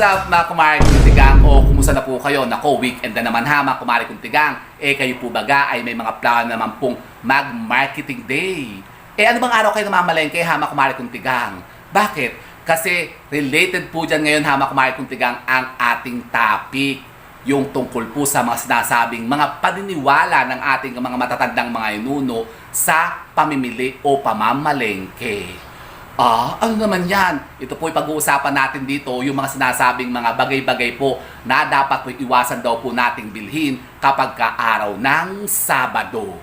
up mga kumari kuntigang o kumusta na po kayo? Nako, weekend na naman ha mga kumari kuntigang. Eh kayo po baga ay may mga plano naman pong mag-marketing day. Eh ano bang araw kayo namamalengke ha mga kumari kuntigang? Bakit? Kasi related po dyan ngayon ha mga kumari kuntigang ang ating topic. Yung tungkol po sa mga sinasabing mga paniniwala ng ating mga matatandang mga inuno sa pamimili o pamamalengke. Ah, ano naman yan? Ito po pag-uusapan natin dito, yung mga sinasabing mga bagay-bagay po na dapat po iwasan daw po nating bilhin kapag ka araw ng Sabado.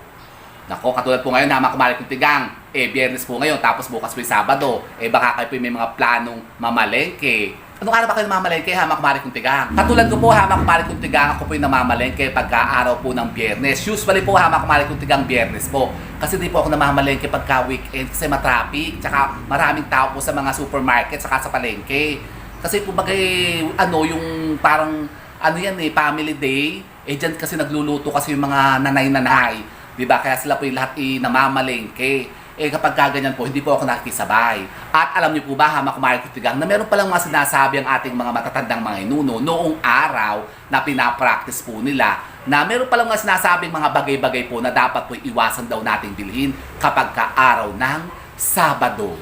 Nako, katulad po ngayon, nama kumari kong tigang, eh, biyernes po ngayon, tapos bukas po Sabado, eh, baka kayo po may mga planong mamalengke. Anong araw ba kayo namamalengke, hama kumari kong tigang? Katulad ko po, hama kumari kong tigang, ako po yung namamalengke pagka araw po ng biyernes. Usually po, hama kumari kong tigang biyernes po. Kasi di po ako namamalengke pagka weekend kasi matraffic, tsaka maraming tao po sa mga supermarket, tsaka sa palengke. Kasi po bagay, ano, yung parang, ano yan eh, family day, eh dyan kasi nagluluto kasi yung mga nanay-nanay. Di ba? Kaya sila po yung lahat i namamalengke. Eh kapag kaganyan po, hindi po ako nakikisabay. At alam niyo po ba, hama kumari kutigang, na meron palang mga sinasabi ang ating mga matatandang mga inuno noong araw na pinapractice po nila na meron palang mga sinasabing mga bagay-bagay po na dapat po iwasan daw nating bilhin kapag ka araw ng Sabado.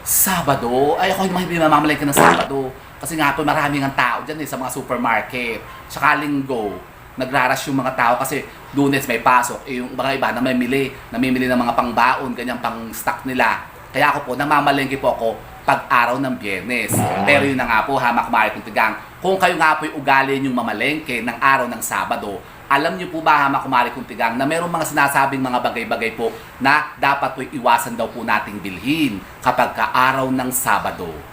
Sabado? Ay ako hindi mamamalengke ng Sabado. Kasi nga po maraming ang tao dyan eh, sa mga supermarket. Tsaka linggo nagrarush yung mga tao kasi lunes may pasok. Eh, yung mga iba na may mili, namimili ng mga pangbaon, ganyan pang stock nila. Kaya ako po, namamalengke po ako pag araw ng biyernes. Pero yun na nga po, hamak maaari kong tigang. Kung kayo nga po ugali yung mamalengke ng araw ng Sabado, alam niyo po ba, hamak kumari kong tigang, na merong mga sinasabing mga bagay-bagay po na dapat po iwasan daw po nating bilhin kapag ka araw ng Sabado.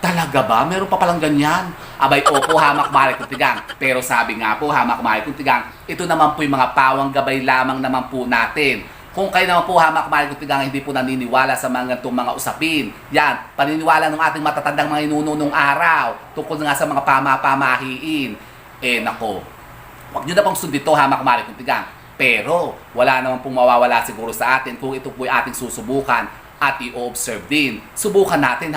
Talaga ba? Meron pa palang ganyan? Abay, opo, hamak mari kong tigang. Pero sabi nga po, hamak mari kong tigang, ito naman po yung mga pawang gabay lamang naman po natin. Kung kayo naman po, hamak mari kong tigang, hindi po naniniwala sa mga itong mga usapin. Yan, paniniwala ng ating matatandang mga inuno nung araw, tungkol nga sa mga pama-pamahiin. Eh, nako, Huwag nyo na pong sundito hamak mari kong tigang. Pero wala naman pong mawawala siguro sa atin kung ito po ating susubukan at i-observe din. Subukan natin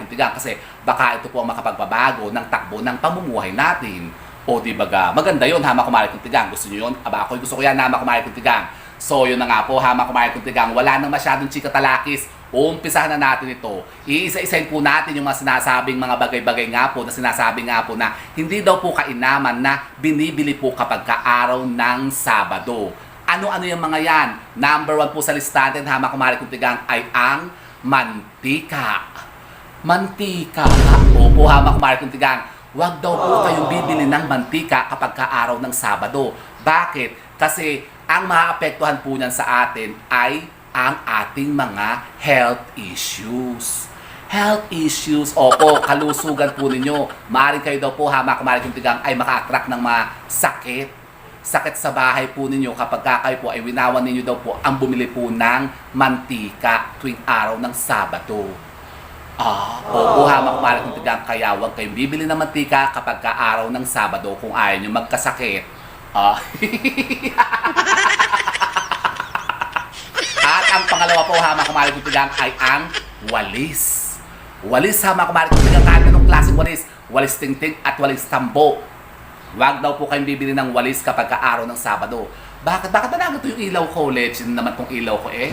kong tigang kasi baka ito po ang makapagbabago ng takbo ng pamumuhay natin. O di baga, maganda yon kong tigang. Gusto nyo yun? Aba ako gusto ko yan kong tigang. So yun na nga po kong tigang. Wala nang masyadong chika talakis. Umpisahan na natin ito. Iisa-isahin po natin yung mga sinasabing mga bagay-bagay nga po na sinasabi nga po na hindi daw po kainaman na binibili po kapag kaaraw ng Sabado. Ano-ano yung mga yan? Number one po sa listahan, hama kumari kong tigang, ay ang mantika. Mantika. Opo, hama kumari kong tigang. Huwag daw po kayong bibili ng mantika kapag kaaraw ng Sabado. Bakit? Kasi ang maapektuhan po niyan sa atin ay ang ating mga health issues. Health issues, opo, kalusugan po ninyo. Maaring kayo daw po, hamak, maaring kong tigang, ay maka-attract ng mga sakit. Sakit sa bahay po ninyo kapag ka kayo po ay winawan ninyo daw po ang bumili po ng mantika tuwing araw ng Sabado. Ah, opo, hamak, maaring kong tigang, kaya huwag kayong bibili ng mantika kapag ka araw ng Sabado kung ayaw nyo magkasakit. Ah. At ang pangalawa po, hama kumari kong tigang, ay ang walis. Walis, hama kumari kong tigang, kahit anong klaseng walis. Walis tingting at walis tambo. Huwag daw po kayong bibili ng walis kapag araw ng Sabado. Bakit? Bakit na lang ito yung ilaw ko? Legend naman tong ilaw ko eh.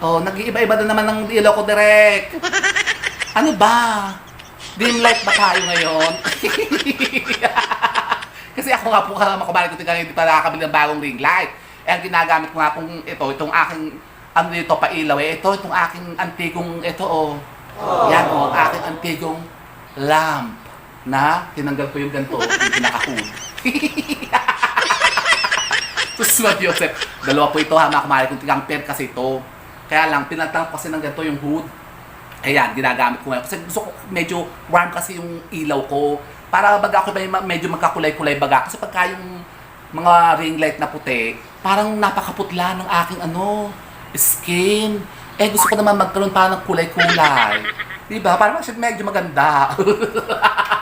Oh, nag-iiba-iba na naman ng ilaw ko direct. Ano ba? Dim light ba tayo ngayon? Kasi ako nga po hama kumari kong tigang, hindi pa nakakabili ng bagong ring light. Eh, ang ginagamit ko nga pong ito, itong aking, ano dito, pailaw eh. Ito, itong aking antigong, ito oh. Yan oh, aking antigong lamp na tinanggal ko yung ganito, yung pinaka-hood. Suswat Yosef. Dalawa po ito ha, mga kumari kong tigang pen kasi ito. Kaya lang, pinatang kasi ng ganito yung hood. Ayan, ginagamit ko ngayon. Kasi gusto ko medyo warm kasi yung ilaw ko. Para baga ako may medyo magkakulay-kulay baga. Kasi pagka yung mga ring light na puti, parang napakaputla ng aking ano, skin. Eh, gusto ko naman magkaroon pa ng kulay-kulay. Diba? Parang medyo maganda.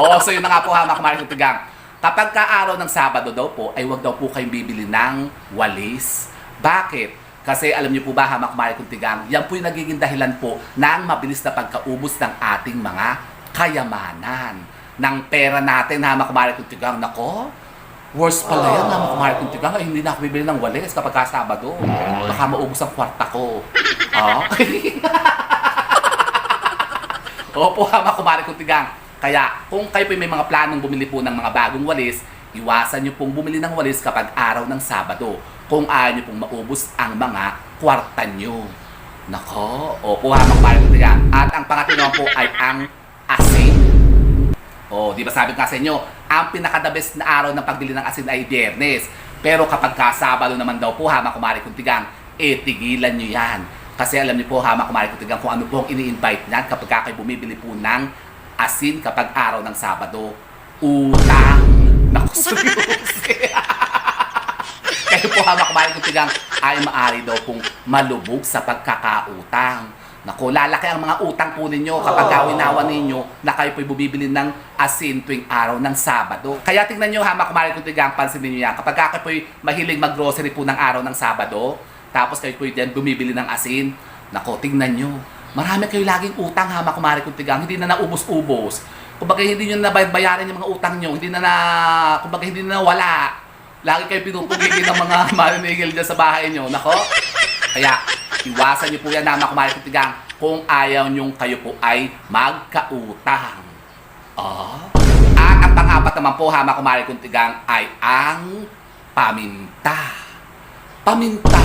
Oo, so yun na nga po ha, mga tigang. Kapag ka araw ng Sabado daw po, ay wag daw po kayong bibili ng walis. Bakit? Kasi alam niyo po ba, hamak mari kong tigang, yan po yung nagiging dahilan po ng mabilis na pagkaubos ng ating mga kayamanan ng pera natin ha mga kumari kong tigang. Nako, worst pala yan ha mga kumari kong tigang. Ay, hindi na ako bibili ng walis kapag ka Sabado. Baka maubos ang kwarta ko. Ah? Opo ha mga kumari kong tigang. Kaya kung kayo po may mga planong bumili po ng mga bagong walis, iwasan nyo pong bumili ng walis kapag araw ng Sabado kung ayaw nyo pong maubos ang mga kwarta nyo. Nako, opo ha kong tigang. At ang pangatlo po ay ang asin. Oh, di ba sabi ko sa inyo, ang pinaka-the best na araw ng pagbili ng asin ay biyernes. Pero kapag kasabado naman daw po, hama kumari kong tigang, eh tigilan nyo yan. Kasi alam niyo po, hama kumari kong tigang, kung ano po ang ini-invite niyan kapag kayo bumibili po ng asin kapag araw ng Sabado. Utang! Naku, seryoso. Kayo po hama kumari kong tigang, ay maari daw pong malubog sa pagkakautang. Naku, lalaki ang mga utang po ninyo kapag gawinawan ninyo na kayo po'y bumibili ng asin tuwing araw ng Sabado. Kaya tingnan nyo ha, mga kumari kong tigang, pansin ninyo yan. Kapag kayo po'y mahiling mag-grocery po ng araw ng Sabado, tapos kayo po'y dyan bumibili ng asin, naku, tingnan nyo. Marami kayo laging utang ha, mga kumari kong tigang, hindi na naubos-ubos. Kumbaga hindi nyo na bayaran yung mga utang nyo, hindi na na, kumbaga hindi na wala. Lagi kayo pinupugigin ng mga maninigil dyan sa bahay nyo, nako. Kaya, iwasan niyo po yan na mga kumari kong tigang kung ayaw nyong kayo po ay magkautang. Ah? At ang pang-apat naman po, ha, mga kumari kong tigang, ay ang paminta. Paminta?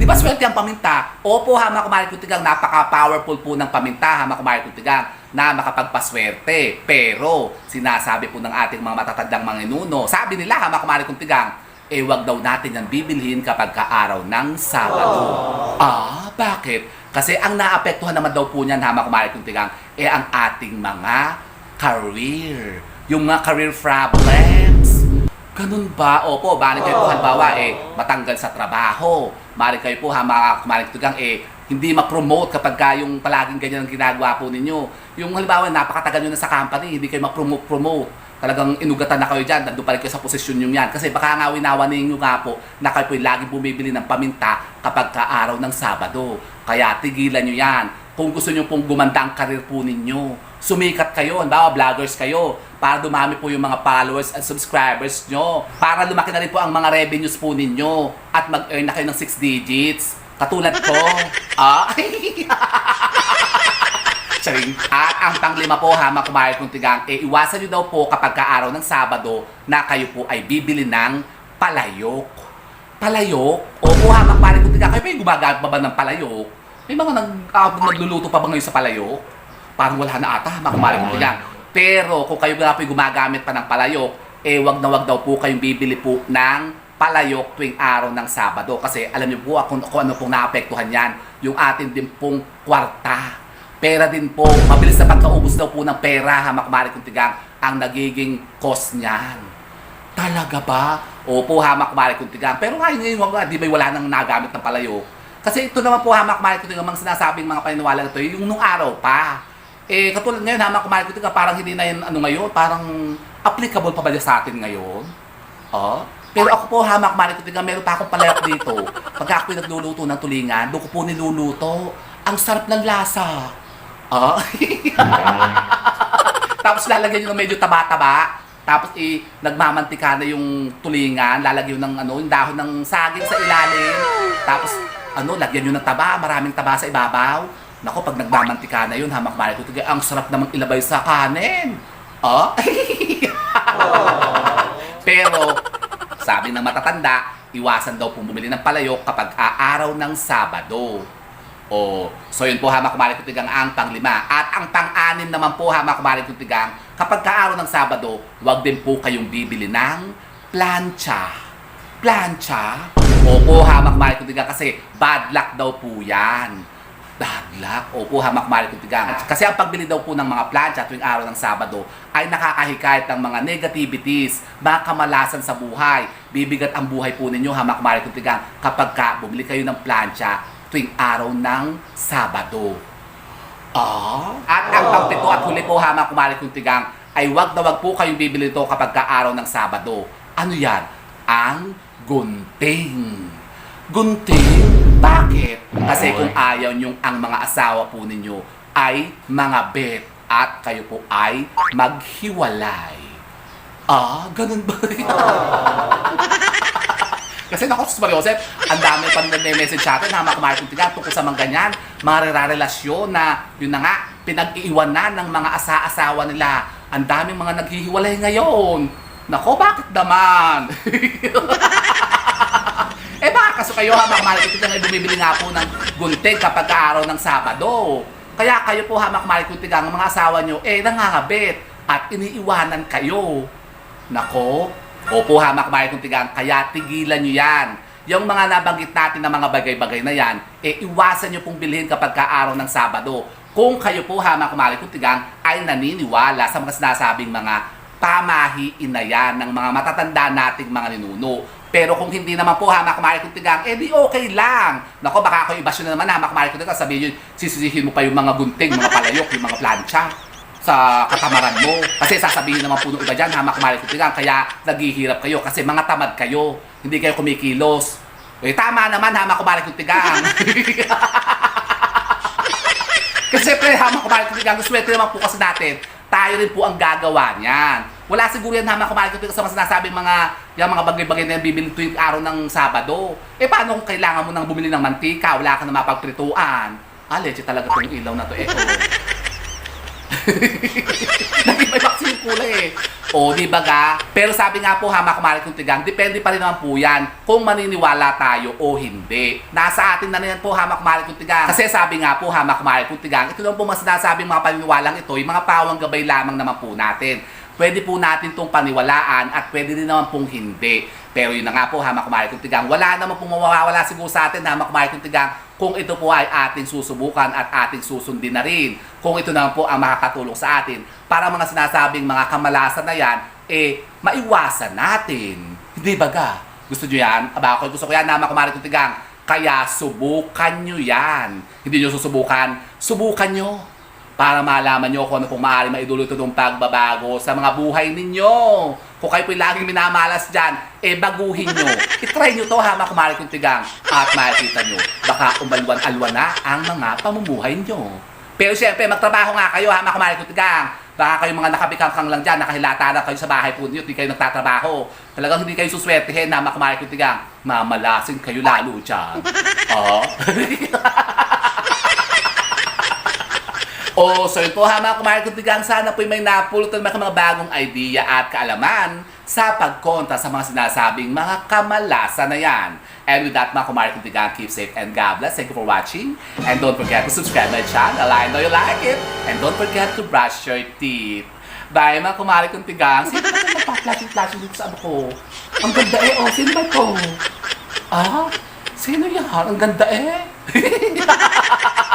Di ba swerte ang paminta? Opo, ha, mga kumari kong tigang, napaka-powerful po ng paminta, ha, mga kumari kong tigang, na makapagpaswerte. Pero, sinasabi po ng ating mga matatandang mga inuno, sabi nila, ha, mga kumari kong tigang, eh wag daw natin yan bibilhin kapag kaaraw ng Sabado. Ah, bakit? Kasi ang naapektuhan naman daw po niyan, hama kumari kong tigang, eh ang ating mga career. Yung mga career problems. Ganun ba? Opo, bali kayo po halimbawa eh, matanggal sa trabaho. Mari kayo po ha, mga tigang, eh, hindi ma-promote kapag ka yung palaging ganyan ang ginagawa po ninyo. Yung halimbawa, napakatagal nyo na sa company, hindi kayo ma-promote-promote talagang inugatan na kayo dyan, nandun pa rin kayo sa posisyon nyo yan. Kasi baka nga winawa ninyo nga po na kayo po lagi bumibili ng paminta kapag ka araw ng Sabado. Kaya tigilan nyo yan. Kung gusto nyo pong gumanda ang karir po ninyo, sumikat kayo, halimbawa vloggers kayo, para dumami po yung mga followers and subscribers nyo. Para lumaki na rin po ang mga revenues po ninyo at mag-earn na kayo ng 6 digits. Katulad ko. ah? Charing. At ang panglima po ha, mga kumayad kong tigang, eh, iwasan nyo daw po kapag kaaraw ng Sabado na kayo po ay bibili ng palayok. Palayok? Opo ha, mga kumayad kong tigang, kayo pa yung gumagamit ba ba ng palayok? May mga nag, ah, nagluluto pa ba ngayon sa palayok? Parang wala na ata, mga kong tigang. Pero kung kayo nga po yung gumagamit pa ng palayok, eh wag na wag daw po kayong bibili po ng palayok tuwing araw ng Sabado. Kasi alam niyo po kung, kung ano pong naapektuhan yan, yung atin din pong kwarta pera din po, mabilis na pagkaubos daw po ng pera, ha, makmari kong tigang, ang nagiging cost niyan. Talaga ba? Opo, hamak mari kong tigang. Pero ngayon ngayon, wag, di ba wala nang nagamit ng palayo? Kasi ito naman po, hamak mari kong tigang, mga sinasabing mga paniniwala na ito, yung nung araw pa. Eh, katulad ngayon, hamak tigang, parang hindi na yun, ano ngayon, parang applicable pa ba sa atin ngayon? Oh? Pero ako po, hamak tigang, meron pa akong palayok dito. Pagka ako nagluluto ng tulingan, doon ko po niluluto. Ang sarap ng lasa. Ah. Tapos lalagyan nyo ng medyo taba-taba. Tapos i nagmamantika na yung tulingan, lalagyan ng ano, yung dahon ng saging sa ilalim. Tapos ano, lagyan nyo ng taba, maraming taba sa ibabaw. Nako, pag nagmamantika na yun, hamak mali ko, ang sarap namang ilabay sa kanin. Oh? Pero, sabi ng matatanda, iwasan daw pong bumili ng palayok kapag aaraw ng Sabado. O, so yun po hamak kumari ko tigang ang panglima. At ang pang-anim naman po hamak kumari ko tigang, kapag kaaraw ng Sabado, wag din po kayong bibili ng plancha. Plancha? Opo, hamak kumari ko tigang kasi bad luck daw po yan. Bad luck? Opo, hamak kumari ko tigang. Kasi ang pagbili daw po ng mga plancha tuwing araw ng Sabado ay nakakahikayat ng mga negativities, mga kamalasan sa buhay. Bibigat ang buhay po ninyo, hamak kumari ko tigang, kapag ka bumili kayo ng plancha tuwing araw ng Sabado. Ah? At ang pangpito at huli po hama kumari kong tigang ay wag na wag po kayong bibili ito kapag ka araw ng Sabado. Ano yan? Ang gunting. Gunting? Bakit? Kasi kung ayaw nyong ang mga asawa po ninyo ay mga bet. at kayo po ay maghiwalay. Ah, ganun ba? Kasi naku, sus Mario Joseph, ang dami pa nag-message sa atin, hama kumain kong tiga, tungkol sa mga ganyan, mga relasyon na, yun na nga, pinag-iiwanan ng mga asa-asawa nila. Ang daming mga naghihiwalay ngayon. Nako, bakit naman? eh baka kaso kayo hama kumain kong tiga, ay bumibili nga po ng gunting kapag araw ng Sabado. Kaya kayo po hama kumain kong tiga, ang mga asawa nyo, eh nangangabit at iniiwanan kayo. Nako, opo hamak kong tigang, kaya tigilan nyo yan. Yung mga nabanggit natin na mga bagay-bagay na yan, eh iwasan nyo pong bilhin kapag kaaraw ng Sabado. Kung kayo po hamak kumari kong tigang ay naniniwala sa mga sinasabing mga pamahiin na yan ng mga matatanda nating mga ninuno. Pero kung hindi naman po hamak kumari kong tigang, eh di okay lang. Nako, baka ako ibasyon na naman hamak kumari kong tigang, sabihin nyo, sisisihin mo pa yung mga gunting, mga palayok, yung mga plancha sa katamaran mo. Kasi sasabihin naman po ng iba dyan, hamak kumari kong tigang, kaya naghihirap kayo kasi mga tamad kayo. Hindi kayo kumikilos. Eh, tama naman, hamak kumari kong tigang. Kasi siyempre, hamak kumari kong tigang, swerte naman po kasi natin, tayo rin po ang gagawa niyan. Wala siguro yan kong tigang sa mga sinasabing mga, yung mga bagay-bagay na bibili tuwing araw ng Sabado. Eh, paano kung kailangan mo nang bumili ng mantika, wala ka na mapagprituan? Ah, legit talaga itong ilaw na to. Eh, oh. Yung kulay eh. O, di ba ga? Pero sabi nga po, hamak kumari kong tigang, depende pa rin naman po yan kung maniniwala tayo o hindi. Nasa atin na rin po, hamak kumari kong tigang. Kasi sabi nga po, hamak kumari kong tigang, ito lang po mas sinasabing mga paniniwalang ito, yung mga pawang gabay lamang naman po natin. Pwede po natin itong paniwalaan at pwede din naman pong hindi. Pero yun na nga po, hamak kumari kong tigang, wala naman pong mawawala siguro sa atin, hamak kumari kong tigang, kung ito po ay ating susubukan at ating susundin na rin. Kung ito naman po ang makakatulong sa atin para mga sinasabing mga kamalasan na yan, eh, maiwasan natin. Hindi ba ga? Gusto nyo yan? Aba ako, gusto ko yan, nama kumari kong tigang. Kaya subukan nyo yan. Hindi nyo susubukan, subukan nyo para malaman nyo kung ano pong maaari maidulot itong pagbabago sa mga buhay ninyo. Kung kayo po'y laging minamalas dyan, eh baguhin nyo. I-try nyo to hama kumari kong tigang at makikita nyo, baka umalwan-alwan na ang mga pamumuhay nyo. Pero siyempre, magtrabaho nga kayo hama kumari kong tigang. Baka kayo mga nakabikangkang lang dyan, nakahilata na kayo sa bahay po ninyo, di kayo nagtatrabaho. Talagang hindi kayo suswertehin hama kumari kong tigang. Mamalasin kayo lalo dyan. Oo. O, so yun po ha mga kumarin kong tigang, sana po'y may napulutan mga mga bagong idea at kaalaman sa pagkontra sa mga sinasabing mga kamalasan na yan. And with that mga kumarin kong tigang, keep safe and God bless. Thank you for watching. And don't forget to subscribe my channel. I know you like it. And don't forget to brush your teeth. Bye mga kumarin kong tigang. Sino ba ito nagpa-flashing-flashing dito sa ano ko? Ang ganda eh. Oh, sino ba ito? Ah? Sino yan? Ang ganda eh.